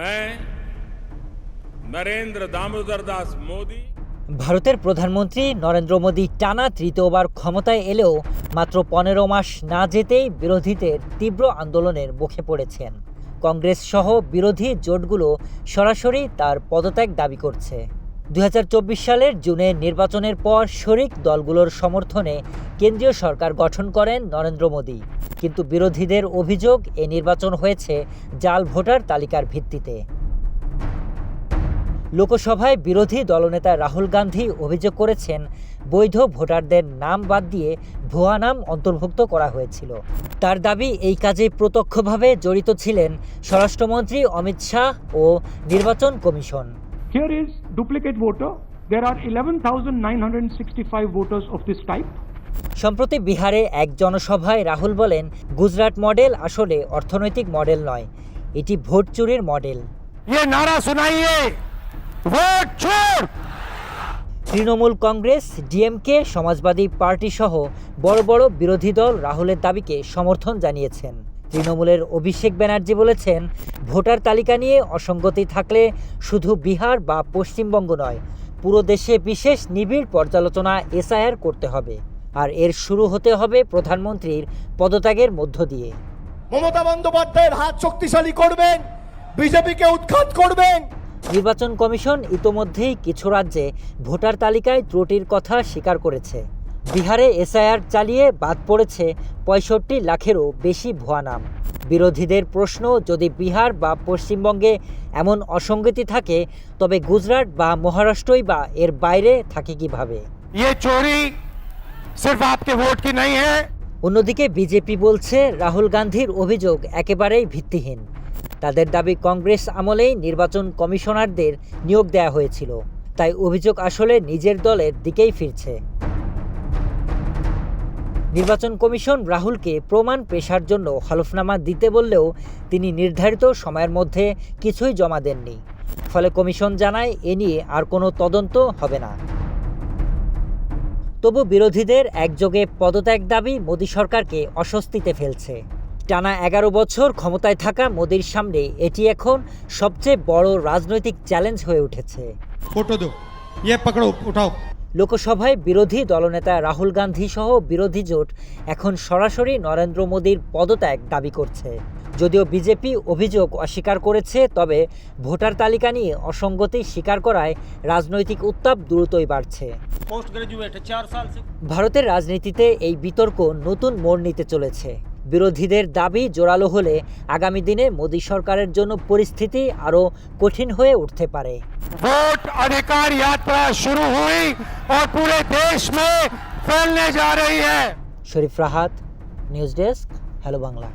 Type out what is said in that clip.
मैं नरेंद्र दामोदर दास मोदी ভারতের প্রধানমন্ত্রী নরেন্দ্র মোদী টানা তৃতীয়বার ক্ষমতায় এলেও মাত্র পনেরো মাস না যেতেই বিরোধীদের তীব্র আন্দোলনের মুখে পড়েছেন কংগ্রেস সহ বিরোধী জোটগুলো সরাসরি তার পদত্যাগ দাবি করছে দু হাজার চব্বিশ সালের জুনে নির্বাচনের পর শরিক দলগুলোর সমর্থনে কেন্দ্রীয় সরকার গঠন করেন নরেন্দ্র মোদী। কিন্তু বিরোধীদের অভিযোগ, এ নির্বাচন হয়েছে জাল ভোটার তালিকার ভিত্তিতে। লোকসভায় বিরোধী দলনেতা রাহুল গান্ধী অভিযোগ করেছেন, বৈধ ভোটারদের নাম বাদ দিয়ে ভুয়া নাম অন্তর্ভুক্ত করা হয়েছিল। তার দাবি, এই কাজে প্রত্যক্ষভাবে জড়িত ছিলেন স্বরাষ্ট্রমন্ত্রী অমিত শাহ ও নির্বাচন commission. Here is duplicate voter. There are 11,965 voters of this type. সম্প্রতি বিহারে এক জনসভায় রাহুল বলেন গুজরাট মডেল আসলে অর্থনৈতিক মডেল নয় এটি ভোট চুরির মডেল তৃণমূল কংগ্রেস ডিএমকে সমাজবাদী পার্টি সহ বড় বড় বিরোধী দল রাহুলের দাবিকে সমর্থন জানিয়েছেন তৃণমূলের অভিষেক ব্যানার্জি বলেছেন ভোটার তালিকা নিয়ে অসঙ্গতি থাকলে শুধু বিহার বা পশ্চিমবঙ্গ নয় পুরো দেশে বিশেষ নিবিড় পর্যালোচনা এসআইআর করতে হবে। আর এর শুরু হতে হবে প্রধানমন্ত্রীর পদত্যাগের মধ্য দিয়ে। মমতা বন্দ্যোপাধ্যায়ের হাত শক্তিশালী করবেন বিজেপিকে উৎখাত করবেন। নির্বাচন কমিশন ইতোমধ্যেই কিছু রাজ্যে ভোটার তালিকায় ত্রুটির কথা স্বীকার করেছে। বিহারে এসআইআর চালিয়ে বাদ পড়েছে পঁয়ষট্টি লাখেরও বেশি ভুয়া নাম। বিরোধীদের প্রশ্ন যদি বিহার বা পশ্চিমবঙ্গে এমন অসঙ্গতি থাকে তবে গুজরাট বা মহারাষ্ট্রই বা এর বাইরে থাকে কীভাবে? অন্যদিকে বিজেপি বলছে রাহুল গান্ধীর অভিযোগ একেবারেই ভিত্তিহীন। তাদের দাবি কংগ্রেস আমলেই নির্বাচন কমিশনারদের নিয়োগ দেয়া হয়েছিল। তাই অভিযোগ আসলে নিজের দলের দিকেই ফিরছে। নির্বাচন কমিশন রাহুলকে প্রমাণ পেশার জন্য হলফনামা দিতে বললেও তিনি নির্ধারিত সময়ের মধ্যে কিছুই জমা দেননি। ফলে কমিশন জানায়, এ নিয়ে আর কোনো তদন্ত হবে না। তবু বিরোধীদের একযোগে পদত্যাগ দাবি মোদী সরকারকে অস্বস্তিতে ফেলছে। টানা এগারো বছর ক্ষমতায় থাকা মোদীর সামনে এটি এখন সবচেয়ে বড় রাজনৈতিক চ্যালেঞ্জ হয়ে উঠেছে। লোকসভায় বিরোধী দলনেতা রাহুল গান্ধী সহ বিরোধী জোট এখন সরাসরি নরেন্দ্র মোদীর পদত্যাগ দাবি করছে। যদিও বিজেপি অভিযোগ অস্বীকার করেছে তবে ভোটার তালিকা নিয়ে অসঙ্গতি স্বীকার করায় রাজনৈতিক উত্তাপ দ্রুতই বাড়ছে। ভারতের রাজনীতিতে এই বিতর্ক নতুন মোড় নিতে চলেছে। বিরোধীদের দাবি জোরালো হলে আগামী দিনে মোদী সরকারের জন্য পরিস্থিতি আরও কঠিন হয়ে উঠতে পারে वोट अधिकार यात्रा शुरू हुई और पूरे देश में फैलने जा रही है Sharif Rahat news desk hello Bangla